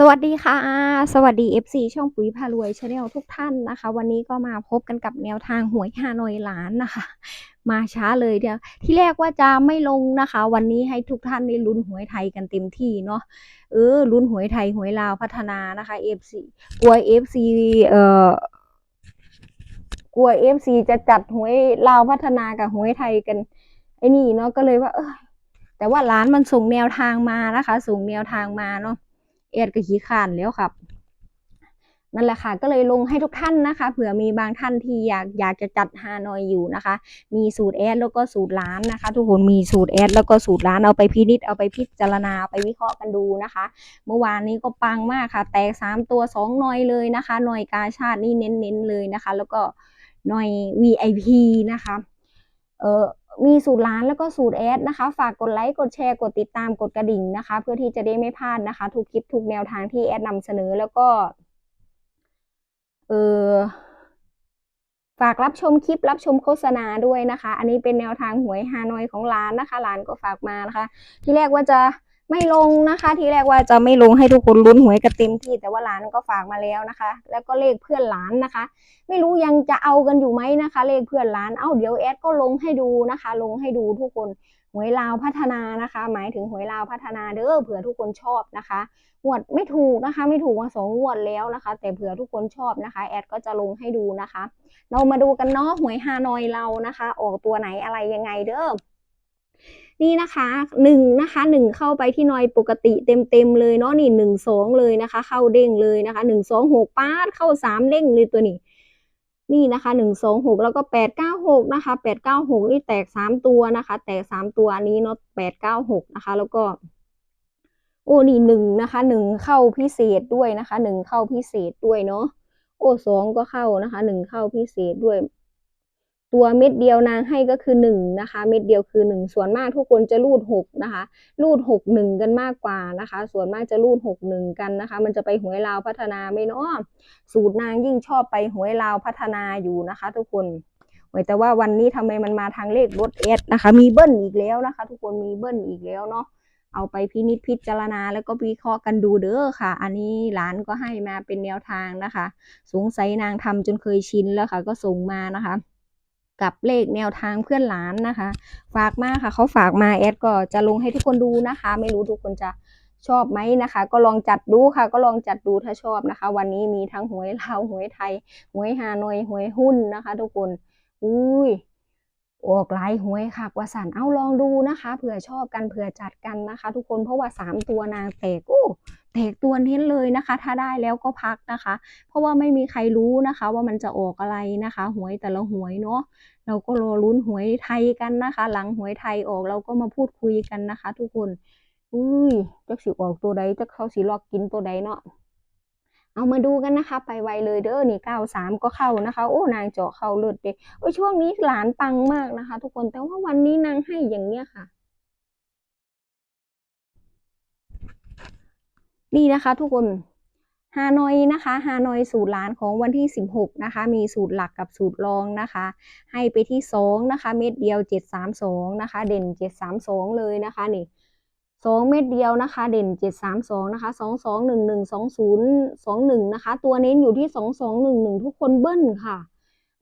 สวัสดีค่ะ สวัสดี FC ช่องปุ๋ยพารวยชาแนลทุกท่านนะคะ วันนี้ก็มาพบกันกับแนวทางหวยฮานอยล้านนะคะ มาช้าเลยเดียว ที่แรกว่าจะไม่ลงนะคะ วันนี้ให้ทุกท่านได้ลุ้นหวยไทยกันเต็มที่เนาะเออลุ้นหวยไทยหวยลาวพัฒนานะคะ FC กลัว FC เอ่อกลัว FC จะจัดหวยลาวพัฒนากับหวยไทยกันไอ้นี่เนาะก็เลยว่า เออแต่ว่าร้านมันส่งแนวทางมานะคะ ส่งแนวทางมาเนาะ เอ็ดก็ขี้ขานแล้วครับนั่นแหละค่ะก็เลยลงให้ทุกท่านนะคะเผื่อมีบางท่านที่อยากอยากจะจัดฮานอยอยู่นะคะ มีสูตรแอดแล้วก็สูตรร้านนะคะ ทุกคนมีสูตรแอดแล้วก็สูตรร้านเอาไปพินิจเอาไปพิจารณาเอาไปวิเคราะห์กันดูนะคะ เมื่อวานนี้ก็ปังมากค่ะ แตกสามตัวสองหน่อยเลยนะคะหน่อยกาชาตินี่เน้นๆเลยนะคะ แล้วก็หน่อย VIP นะคะ เออ มีสูตรร้านแล้วก็สูตรแอดนะคะ ฝากกดไลค์กดแชร์กดติดตามกดกระดิ่งนะคะ เพื่อที่จะได้ไม่พลาดนะคะ ทุกคลิปทุกแนวทางที่แอดนำเสนอแล้วก็เออฝากรับชมคลิปรับชมโฆษณาด้วยนะคะ อันนี้เป็นแนวทางหวยฮานอยของร้านนะคะร้านก็ฝากมานะคะ ที่แรกว่าจะ ไม่ลงนะคะ ทีแรกว่าจะไม่ลงให้ทุกคนลุ้นหวยกันเต็มที่แต่ว่าร้านก็ฝากมาแล้วนะคะ แล้วก็เลขเพื่อนร้านนะคะ ไม่รู้ยังจะเอากันอยู่ไหมนะคะ เลขเพื่อนร้านเอ้าเดี๋ยวแอดก็ลงให้ดูนะคะ ลงให้ดูทุกคนหวยลาวพัฒนานะคะ หมายถึงหวยลาวพัฒนาเด้อเผื่อทุกคนชอบนะคะงวดไม่ถูกนะคะ ไม่ถูกมาสองงวดแล้วนะคะ แต่เผื่อทุกคนชอบนะคะ แอดก็จะลงให้ดูนะคะ เรามาดูกันเนาะหวยฮานอยเรานะคะ ออกตัวไหนอะไรยังไงเด้อ นี่นะคะหนึ่งนะคะหนึ่งเข้าไปที่นอยปกติเต็มเต็มๆเลยเนาะนี่หนึ่งสองเลยนะคะ เข้าเด้งเลยนะคะหนึ่งสองหกป้าดเข้าสามเด้งเลยตัวนี้นี่นะคะหนึ่งสองหกแล้วก็แปดเก้าหกนะคะแปดเก้าหกนี่แตกสามตัวนะคะ แตกสามตัวอันนี้เนาะแปดเก้าหกนะคะ แล้วก็ โอ้นี่หนึ่งนะคะหนึ่งเข้าพิเศษด้วยนะคะหนึ่งเข้าพิเศษด้วยเนาะโอ้สองก็เข้านะคะหนึ่งเข้าพิเศษด้วย ตัวเม็ดเดียวนางให้ก็คือหนึ่งนะคะ เม็ดเดียวคือหนึ่งส่วนมากทุกคนจะรูดหกนะคะ รูดหกหนึ่งกันมากกว่านะคะ ส่วนมากจะรูดหกหนึ่งกันนะคะ มันจะไปหวยลาวพัฒนาไม่เนาะสูตรนางยิ่งชอบไปหวยลาวพัฒนาอยู่นะคะ ทุกคนโอ้ยแต่ว่าวันนี้ทำไมมันมาทางเลขรถเอสนะคะ มีเบิ้ลอีกแล้วนะคะ ทุกคนมีเบิ้ลอีกแล้วเนาะเอาไปพินิจพิจารณาแล้วก็วิเคราะห์กันดูเด้อค่ะ อันนี้หลานก็ให้มาเป็นแนวทางนะคะ สงสัยนางทำจนเคยชินแล้วค่ะ ก็ส่งมานะคะ กับเลขแนวทางเพื่อนหลานนะคะ ฝากมาค่ะเขาฝากมาแอดก็จะลงให้ทุกคนดูนะคะ ไม่รู้ทุกคนจะชอบไหมนะคะ ก็ลองจัดดูค่ะ ก็ลองจัดดูถ้าชอบนะคะ วันนี้มีทั้งหวยลาวหวยไทยหวยฮานอยหวยหุ้นนะคะ ทุกคนอุ้ย ออกหลายหวยค่ะว่าสันเอาลองดูนะคะเผื่อชอบกันเผื่อจัดกันนะคะ ทุกคนเพราะว่าสามตัวนางแตกโอ้แตกตัวเน้นเลยนะคะ ถ้าได้แล้วก็พักนะคะ เพราะว่าไม่มีใครรู้นะคะ ว่ามันจะออกอะไรนะคะ หวยแต่ละหวยเนาะเราก็รอลุ้นหวยไทยกันนะคะ หลังหวยไทยออกเราก็มาพูดคุยกันนะคะ ทุกคนอุ้ยจักสิออกตัวใดจักเขาสิลอกกินตัวใดเนาะ เอามาดูกันนะคะ ไปไวเลยเด้อนี่เก้าสามก็เข้านะคะ โอ้นางเจาะเข้าเลือดเด้โอ้ช่วงนี้หลานปังมากนะคะ ทุกคนแต่ว่าวันนี้นางให้อย่างเนี้ยค่ะนี่นะคะ ทุกคนฮานอยนะคะฮานอยสูตรหลานของวันที่สิบหกนะคะ มีสูตรหลักกับสูตรรองนะคะ ให้ไปที่สองนะคะ เม็ดเดียวเจ็ดสามสองนะคะ เด่นเจ็ดสามสองเลยนะคะนี่ สองเม็ดเดียวนะคะ เด่นเจ็ดสามสองนะคะสองสองหนึ่งหนึ่งสองศูนย์สองหนึ่งนะคะ ตัวเน้นอยู่ที่สองสองหนึ่งหนึ่งทุกคนเบิ้ลค่ะ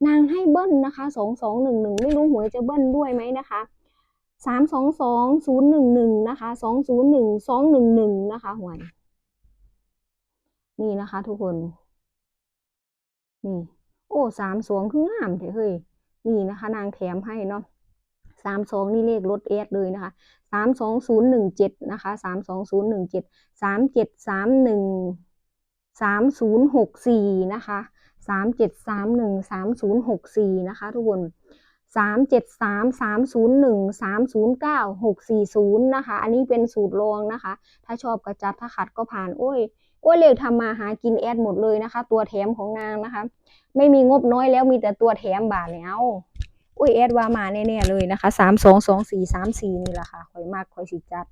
นางให้เบิ้ลนะคะสองสองหนึ่งหนึ่งไม่รู้หวยจะเบิ้ลด้วยไหมนะคะสามสองสองศูนย์หนึ่งหนึ่งนะคะสองศูนย์หนึ่งสองหนึ่งหนึ่งนะคะหวย นี่นะคะทุกคน นี่ โอ้สามสองคืองามเถอะเฮ้ย นี่นะคะ นางแถมให้เนาะ สามสองนี่เลขรถเอสเลยนะคะสามสองศูนย์หนึ่งเจ็ดนะคะสามสองศูนย์หนึ่งเจ็ดสามเจ็ดสามหนึ่งสามศูนย์หกสี่นะคะสามเจ็ดสามหนึ่งสามศูนย์หกสี่นะคะทุกคนสามเจ็ดสามสามศูนย์หนึ่งสามศูนย์เก้าหกสี่ศูนย์นะคะ อันนี้เป็นสูตรรองนะคะ ถ้าชอบกระจัดถ้าขัดก็ผ่าน โอ้ยโอ้ยเลขทำมาหากินแอดหมดเลยนะคะ ตัวแถมของนางนะคะ ไม่มีงบน้อยแล้วมีแต่ตัวแถมบาทเนี่ยเอุ้ยเอสว่ามาแน่ๆเลยนะคะสามสองสองสี่สามสี่นี่แหละค่ะคอยมากคอยสิจัด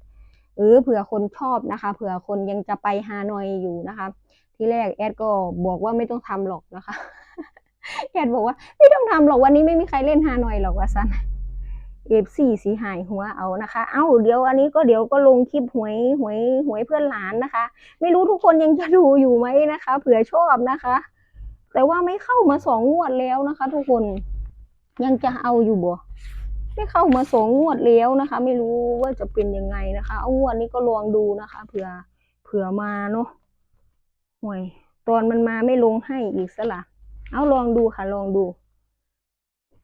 เออเผื่อคนชอบนะคะ เผื่อคนยังจะไปฮานอยอยู่นะคะ ที่แรกแอดก็บอกว่าไม่ต้องทำหรอกนะคะแอดบอกว่าไม่ต้องทำหรอกวันนี้ไม่มีใครเล่นฮานอยหรอกว่าซันเอฟซีสีหายหัวเอานะคะ เอ้าเดี๋ยวอันนี้ก็เดี๋ยวก็ลงคลิปหวยหวยหวยเพื่อนหลานนะคะ ไม่รู้ทุกคนยังจะดูอยู่ไหมนะคะ เผื่อชอบนะคะ แต่ว่าไม่เข้ามาสองงวดแล้วนะคะ ทุกคน ยังจะเอาอยู่บ่ไม่เข้ามาสองงวดแล้วนะคะ ไม่รู้ว่าจะเป็นยังไงนะคะ เอางวดนี้ก็ลองดูนะคะเผื่อเผื่อมาเนาะห่วยตอนมันมาไม่ลงให้อีกสละเอาลองดูค่ะลองดู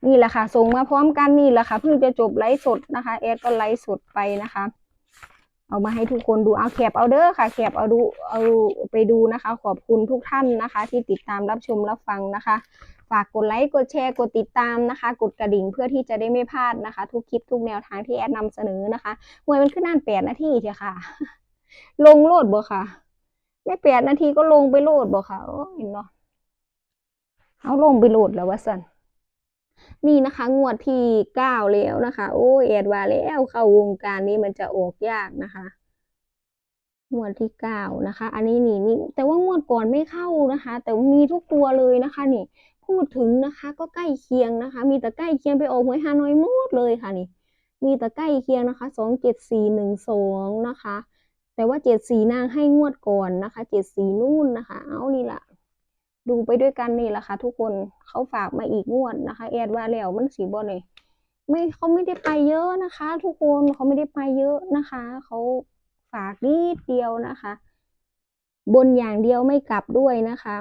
นี่แหละค่ะส่งมาพร้อมกันนี่แหละค่ะเพิ่งจะจบไลฟ์สดนะคะแอดก็ไลฟ์สดไปนะคะ เอามาให้ทุกคนดูเอาแคปเอาเด้อค่ะแคปเอาดูเอาไปดูนะคะ ขอบคุณทุกท่านนะคะ ที่ติดตามรับชมรับฟังนะคะ ฝากกดไลค์กดแชร์กดติดตามนะคะ กดกระดิ่งเพื่อที่จะได้ไม่พลาดนะคะ ทุกคลิปทุกแนวทางที่แอดนำเสนอนะคะหวยมันขึ้นนานแปดนาทีเถอะค่ะ ลงโลดบ่ค่ะ ไม่แปดนาทีก็ลงไปโลดบ่ค่ะโอ้ยเนาะเอาลงไปโหลดแล้ววะสัน นี่นะคะงวดที่เก้าแล้วนะคะ โอ้ยแอดว่าแล้วเข้าวงการนี้มันจะออกยากนะคะงวดที่เก้านะคะ อันนี้นี่นี่แต่ว่างวดก่อนไม่เข้านะคะ แต่มีทุกตัวเลยนะคะนี่ พูดถึงนะคะ ก็ใกล้เคียงนะคะ มีแต่ใกล้เคียงไปออกหวยฮานอยหมดเลยค่ะนี่ มีแต่ใกล้เคียงนะคะสองเจ็ดสี่หนึ่งสองนะคะ แต่ว่าเจ็ดสีนางให้งวดก่อนนะคะเจ็ดสีนู่นนะคะ เอานี่ละ ดูไปด้วยกันนี่แหละค่ะทุกคนเขาฝากมาอีกงวดนะคะ แอดว่าแล้วมันสีบอลเลยไม่เขาไม่ได้ไปเยอะนะคะ ทุกคนเขาไม่ได้ไปเยอะนะคะเขาฝากนิดเดียวนะคะ บนอย่างเดียวไม่กลับด้วยนะคะ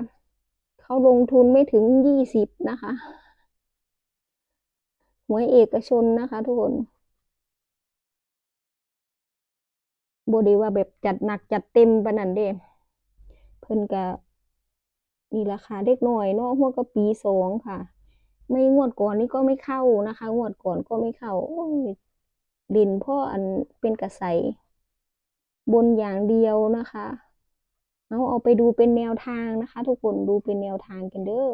เขาลงทุนไม่ถึงยี่สิบนะคะหวยเอกชนนะคะทุกคนบดีว่าแบบจัดหนักจัดเต็มปนนันเด้เพิ่นก็ นี่ราคาเด็กหน่อยเนาะหัวก็ปีสองค่ะ ไม่งวดก่อนนี่ก็ไม่เข้านะคะ งวดก่อนก็ไม่เข้าดินพ่ออันเป็นกระใสบนอย่างเดียวนะคะ เอาเอาไปดูเป็นแนวทางนะคะ ทุกคนดูเป็นแนวทางกันเด้อ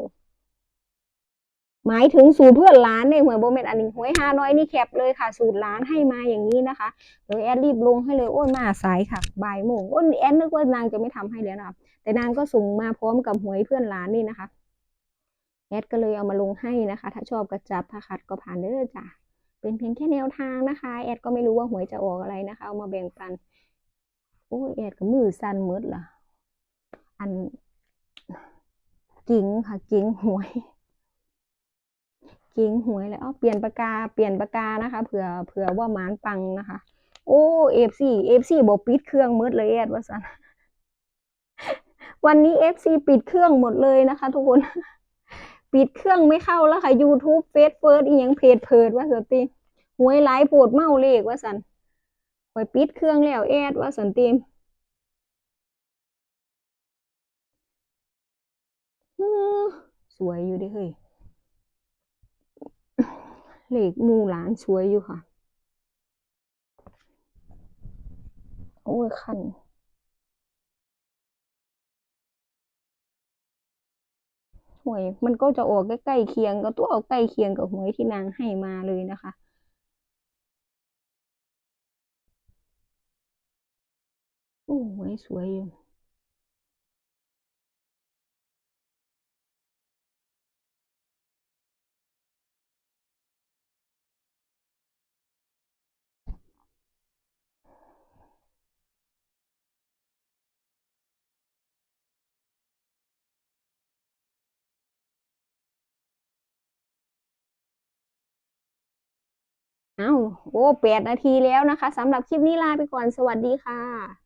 หมายถึงสูตรเพื่อนล้านเนี่ยหวยโบเมนอันนี้หวยฮาน้อยนี่แคปเลยค่ะ สูตรล้านให้มาอย่างนี้นะคะเดี๋ยวแอดรีบลงให้เลยโอ้ยมาสายค่ะบ่ายโมงโอ้ยแอดนึกว่านางจะไม่ทำให้แล้วนะแต่นางก็ส่งมาพร้อมกับหวยเพื่อนล้านนี่นะคะแอดก็เลยเอามาลงให้นะคะ ถ้าชอบก็จับถ้าขัดก็ผ่านเด้อจ้ะเป็นเพียงแค่แนวทางนะคะ แอดก็ไม่รู้ว่าหวยจะออกอะไรนะคะ เอามาแบ่งปันโอ้ยแอดก็มือสั่นมืดล่ะอัน กิ้งค่ะกิ้งหวย กิงหวยเลยอ๋อเปลี่ยนปากกาเปลี่ยนปากกานะคะเผื่อเผื่อว่าหมานปังนะคะ โอ้เอฟซีเอฟซีบอกปิดเครื่องมืดเลยแอดว่าสันวันนี้เอฟซีปิดเครื่องหมดเลยนะคะ ทุกคน ปิดเครื่องไม่เข้าแล้วค่ะ YouTube เฟซเฟิร์สอียังเพจเพิดว่าสันติหวยไลฟ์ปวดเมาเลขว่าสันคอยปิดเครื่องแล้วแอดว่าสันติมสวยอยู่ดิเฮ้ย เลขหมู่หลานสวยอยู่ค่ะ โอ้ยคันหวยมันก็จะออกใกล้ๆเคียงก็ตัวเอาใกล้เคียงกับหวยที่นางให้มาเลยนะคะโอ้หวยสวยอยู่ เอ้าโอ้แปดนาทีแล้วนะคะสำหรับคลิปนี้ลาไปก่อนสวัสดีค่ะ